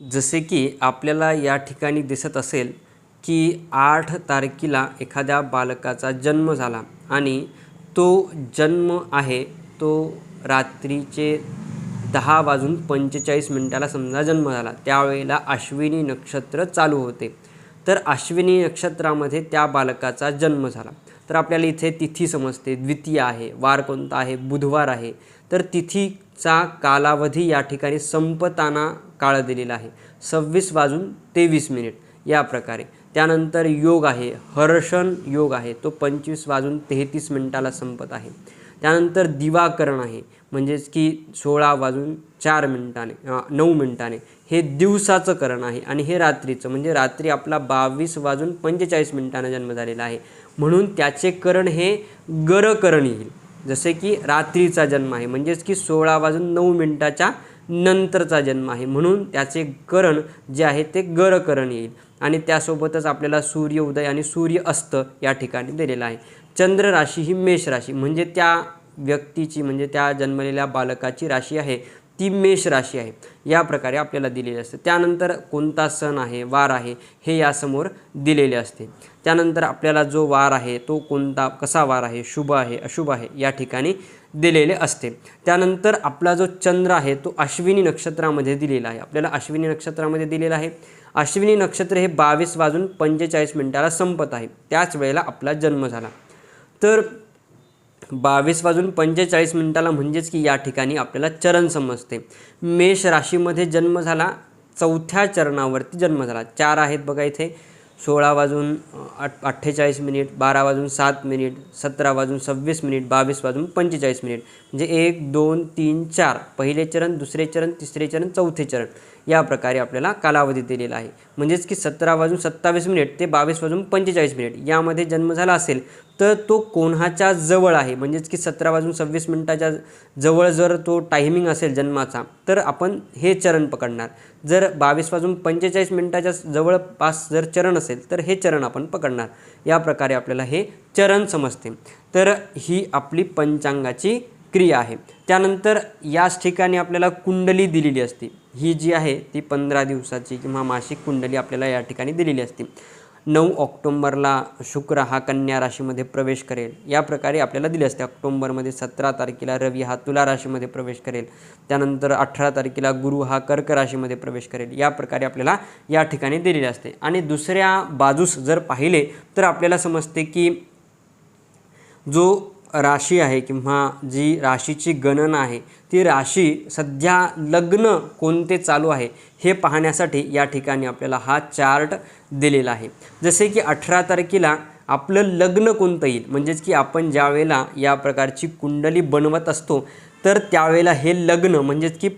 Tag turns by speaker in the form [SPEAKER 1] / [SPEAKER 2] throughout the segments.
[SPEAKER 1] जसे की आपल्याला या ठिकाणी दिसत असेल की आठ तारखेला एखाद्या बालकाचा जन्म झाला आणि तो जन्म आहे तो रात्रीचे दहा वाजून पंचेचाळीस मिनटाला समजा जन्म झाला. त्यावेळेला अश्विनी नक्षत्र चालू होते. तर अश्विनी नक्षत्रामध्ये त्या बालकाचा जन्म झाला. तर आपल्याला इथे तिथी समजते. द्वितीय आहे वार कोणता आहे बुधवार आहे. तर तिथीचा कालावधी या ठिकाणी संपताना काळ दिलेला आहे. सव्वीस वाजून तेवीस मिनिट या प्रकारे. त्यानंतर योग आहे हर्षण योग आहे तो पंचवीस वाजून तेहतीस मिनिटाला संपत आहे. त्यानंतर दिवाकरण आहे म्हणजेच की सोळा वाजून चार मिनिटाने नऊ मिनिटाने. हे दिवसाचं करण आहे आणि हे रात्रीचं म्हणजे रात्री आपला बावीस वाजून पंचेचाळीस मिनिटानं जन्म झालेला आहे. म्हणून त्याचे करण हे गरकरण येईल. जसे की रात्रीचा जन्म आहे. म्हणजेच की सोळा वाजून नऊ मिनटाच्या नंतरचा जन्म आहे. म्हणून त्याचे करण जे आहे ते गरकरण येईल. आणि त्यासोबतच आपल्याला सूर्य उदय आणि सूर्य अस्त या ठिकाणी दिलेला आहे. चंद्र राशी ही मेष राशी म्हणजे त्या व्यक्तीची म्हणजे त्या जन्मलेल्या बालकाची राशी आहे. ती मेष राशी आहे. या प्रकारे आपल्याला दिलेली असते. त्यानंतर कोणता सण आहे वार आहे हे यासमोर दिलेले असते. त्यानंतर आपल्याला जो वार आहे तो कोणता कसा वार आहे शुभ आहे अशुभ आहे या ठिकाणी दिलेले असते. त्यानंतर आपला जो चंद्र आहे तो अश्विनी नक्षत्रामध्ये दिलेला आहे. आपल्याला अश्विनी नक्षत्रामध्ये दिलेला आहे. अश्विनी नक्षत्र हे बावीस वाजून पंचेचाळीस मिनिटाला संपत आहे. त्याच वेळेला आपला जन्म झाला. तर बावीस वाजून पंचेचाळीस मिनिटाला म्हणजेच की या ठिकाणी आपल्याला चरण समजते. मेष राशीमध्ये जन्म झाला चौथ्या चरणावरती जन्म झाला. चार आहेत बघा इथे. सोळा वाजून आठ अठ्ठेचाळीस मिनिट बारा वाजून सात मिनिट सतरा वाजून सव्वीस मिनिट बावीस वाजून पंचेचाळीस मिनिट. म्हणजे एक दोन तीन चार. पहिले चरण दुसरे चरण तिसरे चरण चौथे चरण. या प्रकारे आपल्याला कालावधी दिलेला आहे. म्हणजेच की सतरा वाजून सत्तावीस मिनिट ते बावीस वाजून पंचेचाळीस मिनिट यामध्ये जन्म झाला असेल तर तो कोणाच्या जवळ आहे. म्हणजेच की सतरा वाजून सव्वीस मिनिटाच्या जवळ जर तो टायमिंग असेल जन्माचा तर आपण हे चरण पकडणार. जर बावीस वाजून पंचेचाळीस मिनिटाच्या जवळपास जर चरण असेल तर हे चरण आपण पकडणार. या प्रकारे आपल्याला हे चरण समजते. तर ही आपली पंचांगाची क्रिया आहे. त्यानंतर याच ठिकाणी आपल्याला कुंडली दिलेली असते. ही जी आहे ती पंधरा दिवसाची किंवा मासिक कुंडली आपल्याला या ठिकाणी दिलेली असते. नऊ ऑक्टोंबरला शुक्र हा कन्या राशीमध्ये प्रवेश करेल. या प्रकारे आपल्याला दिले असते. ऑक्टोंबरमध्ये सतरा तारखेला रवी हा तुला राशीमध्ये प्रवेश करेल. त्यानंतर अठरा तारखेला गुरु हा कर्क राशीमध्ये प्रवेश करेल. या प्रकारे आपल्याला या ठिकाणी दिलेले असते. आणि दुसऱ्या बाजूस जर पाहिले तर आपल्याला समजते की जो राशी आहे किंवा जी राशीची गणना आहे ती राशी सध्या लग्न कोणते चालू आहे हे पाहण्यासाठी या ठिकाणी आपल्याला हा चार्ट दिलेला आहे. जसे की अठरा तारखेला आपलं लग्न कोणतं येईल म्हणजेच की आपण ज्या वेळेला या प्रकारची कुंडली बनवत असतो तर त्यावेळेला हे लग्न म्हणजेच की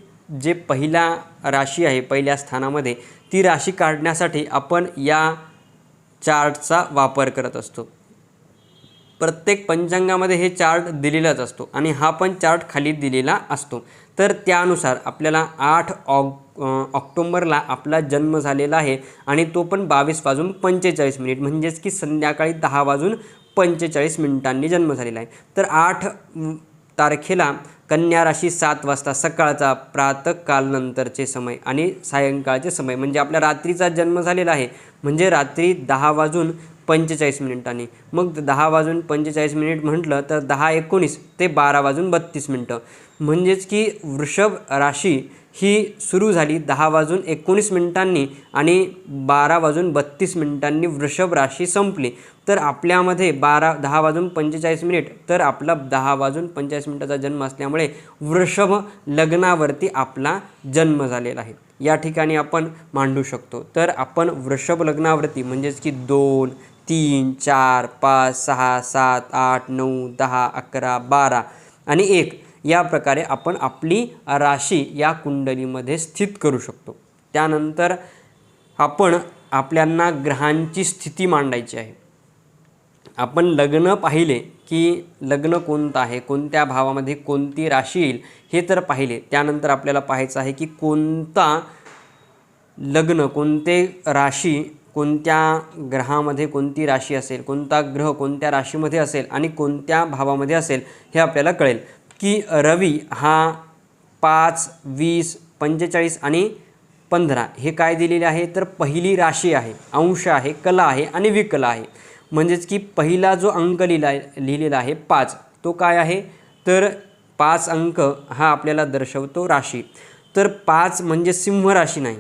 [SPEAKER 1] जे पहिला राशी आहे पहिल्या स्थानामध्ये ती राशी काढण्यासाठी आपण या चार्टचा वापर करत असतो. प्रत्येक पंचांगामध्ये हे चार्ट दिलेलाच असतो आणि हा पण चार्ट खाली दिलेला असतो. तर त्यानुसार आपल्याला आठ ऑग ऑक्टोंबरला आपला जन्म झालेला आहे आणि तो पण बावीस वाजून पंचेचाळीस मिनिट म्हणजेच की संध्याकाळी दहा वाजून पंचेचाळीस मिनिटांनी जन्म झालेला आहे. तर आठ तारखेला कन्या राशी सात वाजता सकाळचा प्रातकालनंतरचे समय आणि सायंकाळचे समय म्हणजे आपल्या रात्रीचा जन्म झालेला आहे. म्हणजे रात्री दहा वाजून पंचेचाळीस मिनिटांनी. मग दहा वाजून पंचेचाळीस मिनिट म्हटलं तर दहा एकोणीस ते बारा वाजून बत्तीस मिनटं. म्हणजेच की वृषभ राशी ही सुरू झाली दहा वाजून एकोणीस मिनिटांनी आणि बारा वाजून बत्तीस मिनिटांनी वृषभ राशी संपली. तर आपल्यामध्ये बारा दहा वाजून पंचेचाळीस मिनिट तर आपला दहा वाजून पंचेचाळीस मिनिटाचा जन्म असल्यामुळे वृषभ लग्नावरती आपला जन्म झालेला आहे. या ठिकाणी आपण मांडू शकतो. तर आपण वृषभ लग्नावरती म्हणजेच की दोन तीन चार पाच सहा सात आठ नऊ दहा अकरा बारा आणि एक या प्रकारे आपण आपली राशी या कुंडलीमध्ये स्थित करू शकतो. त्यानंतर आपण आपल्यांना ग्रहांची स्थिती मांडायची आहे. आपण लग्न पाहिले की लग्न कोणतं आहे कोणत्या भावामध्ये कोणती राशी येईल हे तर पाहिले. त्यानंतर आपल्याला पाहायचं आहे की कोणता लग्न कोणते राशी कोणत्या ग्रहामध्ये कोणती राशी असेल कोणता ग्रह कोणत्या राशीमध्ये असेल आणि कोणत्या भावामध्ये असेल हे आपल्याला कळेल. की रवी हा पाच वीस पंचेचाळीस आणि पंधरा हे काय दिलेले आहे? तर पहिली राशी आहे अंश आहे कला आहे आणि विकला आहे. म्हणजेच की पहिला जो अंक लिहिला लिहिलेला आहे पाच तो काय आहे? तर पाच अंक हा आपल्याला दर्शवतो राशी. तर पाच म्हणजे सिंह राशी नाही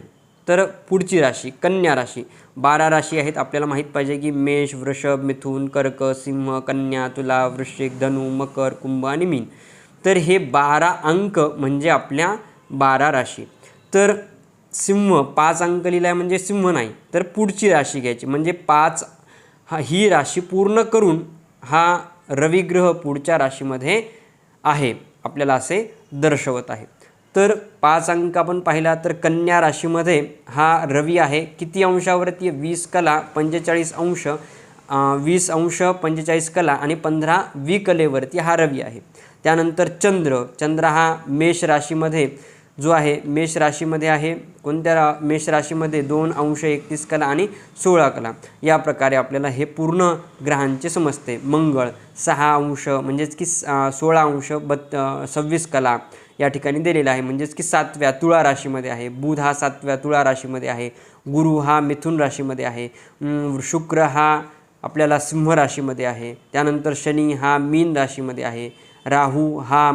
[SPEAKER 1] तर पुढची राशी कन्या राशी. बारा राशी आहेत आपल्याला माहीत पाहिजे की मेष वृषभ मिथून कर्क सिंह कन्या तुला वृश्चिक धनु मकर कुंभ आणि मीन. तर हे बारा अंक म्हणजे आपल्या बारा राशी. तर सिंह पाच अंक लिहिला आहे म्हणजे सिंह नाही तर पुढची राशी घ्यायची. म्हणजे पाच हा ही राशी पूर्ण करून हा रविग्रह पुढच्या राशीमध्ये आहे आपल्याला असे दर्शवत आहे. तर पाच अंक आपण पाहिला तर कन्या राशीमध्ये हा रवी आहे. किती अंशावरती वीस कला पंचेचाळीस अंश. वीस अंश पंचेचाळीस कला आणि पंधरा विकलेवरती हा रवी आहे. त्यानंतर चंद्र चंद्र हा मेष राशीमध्ये जो आहे मेष राशीमध्ये आहे कोणत्या रा मेष राशीमध्ये दोन अंश एकतीस कला आणि सोळा कला या प्रकारे आपल्याला हे पूर्ण ग्रहांचे समजते. मंगळ सहा अंश म्हणजेच की सोळा अंश बत् सव्वीस कला या ठिकाणी दिलेला आहे. म्हणजेच की सातव्या तुळा राशीमध्ये आहे. बुध हा सातव्या तुळा राशीमध्ये आहे. गुरु हा मिथुन राशीमध्ये आहे. शुक्र हा आपल्याला सिंह राशीमध्ये आहे. त्यानंतर शनी हा मीन राशीमध्ये आहे. राहू हा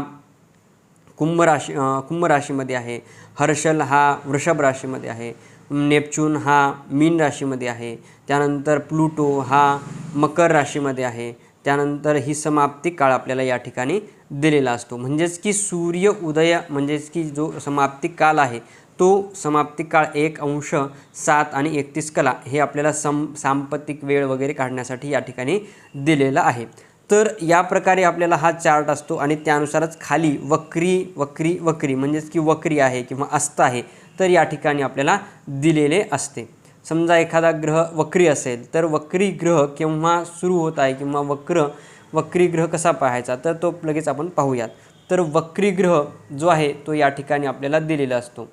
[SPEAKER 1] कुंभ राशी कुंभ राशीमध्ये आहे. हर्षल हा वृषभ राशीमध्ये आहे. नेपच्यून हा मीन राशीमध्ये आहे. त्यानंतर प्लुटो हा मकर राशीमध्ये आहे. त्यानंतर ही समाप्ती काळ आपल्याला या ठिकाणी दिलेला असतो. म्हणजेच की सूर्य उदय म्हणजेच की जो समाप्ती काल आहे तो समाप्ती काळ एक अंश सात आणि एकतीस कला हे आपल्याला सम सांपत्तिक वेळ वगैरे काढण्यासाठी या ठिकाणी दिलेला आहे. तर या प्रकारे आपल्याला हा चार्ट असतो आणि त्यानुसारच खाली वक्री वक्री वक्री म्हणजेच की वक्री आहे किंवा अस्त आहे तर या ठिकाणी आपल्याला दिलेले असते. समजा एखादा ग्रह वक्री असेल तर वक्री ग्रह केव्हा सुरू होत आहे किंवा वक्र वक्री ग्रह कसा पाहायचा तर तो लगेच आपण पाहूयात. तर वक्री ग्रह जो आहे तो या ठिकाणी आपल्याला दिलेला असतो.